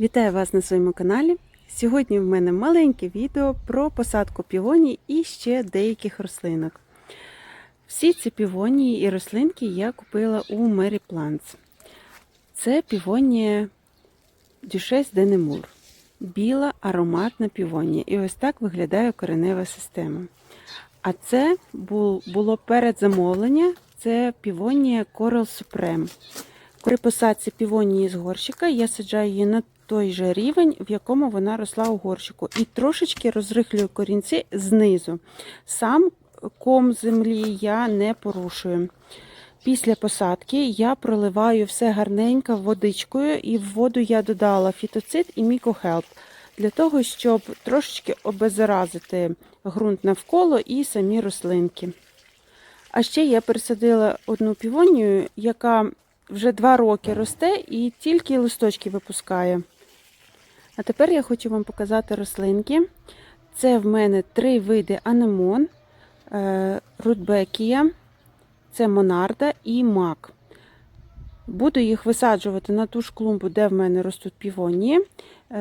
Вітаю вас на своєму каналі. Сьогодні в мене маленьке відео про посадку півоній і ще деяких рослинок. Всі ці півонії і рослинки я купила у Mary Plants. Це півонія Дюшес де Немур. Біла ароматна півонія. І ось так виглядає коренева система. А це було передзамовлення. Це півонія Coral Supreme. При посадці півонії з горщика я саджаю її на той же рівень, в якому вона росла у горщику, і трошечки розрихлюю корінці знизу. Сам ком землі я не порушую. Після посадки я проливаю все гарненько водичкою, і в воду я додала фітоцит і мікохелп для того, щоб трошечки обеззаразити ґрунт навколо і самі рослинки. А ще я пересадила одну півонію, яка вже два роки росте і тільки листочки випускає. А тепер я хочу вам показати рослинки. Це в мене три види анемон, рудбекія, це монарда і мак. Буду їх висаджувати на ту ж клумбу, де в мене ростуть півонії.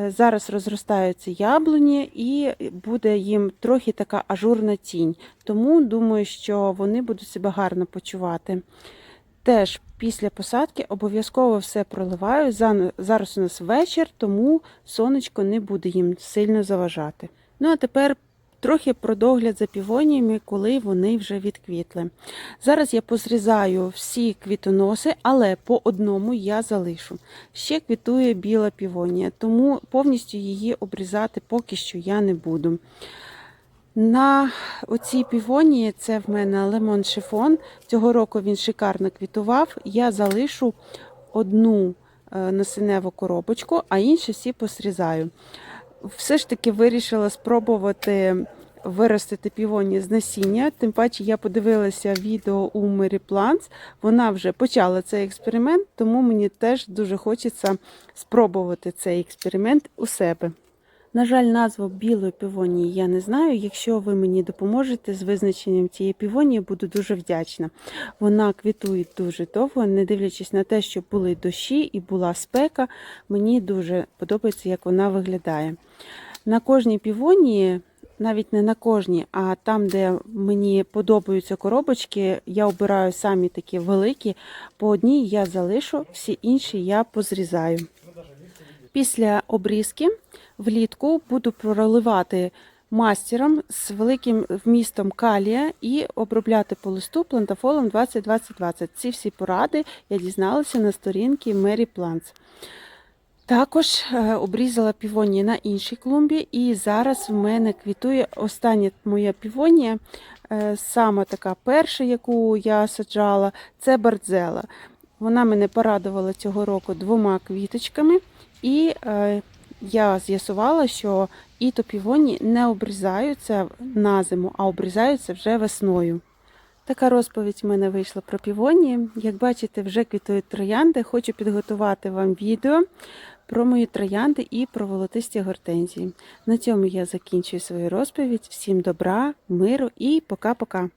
Зараз розростаються яблуні і буде їм трохи така ажурна тінь. Тому думаю, що вони будуть себе гарно почувати. Теж після посадки обов'язково все проливаю. Зараз у нас вечір, тому сонечко не буде їм сильно заважати. Ну а тепер трохи про догляд за півоніями, коли вони вже відквітли. Зараз я позрізаю всі квітоноси, але по одному я залишу. Ще квітує біла півонія, тому повністю її обрізати поки що я не буду. На оцій півонії це в мене лимон шифон. Цього року він шикарно квітував. Я залишу одну е, насиневу коробочку, а інші всі посрізаю. Все ж таки вирішила спробувати виростити півоні з насіння. Тим паче я подивилася відео у Mary Plants. Вона вже почала цей експеримент, тому мені теж дуже хочеться спробувати цей експеримент у себе. На жаль, назву білої півонії я не знаю. Якщо ви мені допоможете з визначенням цієї півонії, буду дуже вдячна. Вона квітує дуже довго, не дивлячись на те, що були дощі і була спека, мені дуже подобається, як вона виглядає. На кожній півонії, навіть не на кожній, а там, де мені подобаються коробочки, я обираю самі такі великі. По одній я залишу, всі інші я позрізаю. Після обрізки влітку буду проливати мастером з великим вмістом калія і обробляти по листу плантафолом 20-20-20. Ці всі поради я дізналася на сторінці Mary Plants. Також е, обрізала півонії на іншій клумбі, і зараз в мене квітує остання моя півонія, е, саме така перша, яку я саджала, це бардзела. Вона мене порадувала цього року двома квіточками. І е, я з'ясувала, що і топівоні не обрізаються на зиму, а обрізаються вже весною. Така розповідь в мене вийшла про півоні. Як бачите, вже квітують троянди. Хочу підготувати вам відео про мої троянди і про волотисті гортензії. На цьому я закінчую свою розповідь. Всім добра, миру і пока-пока!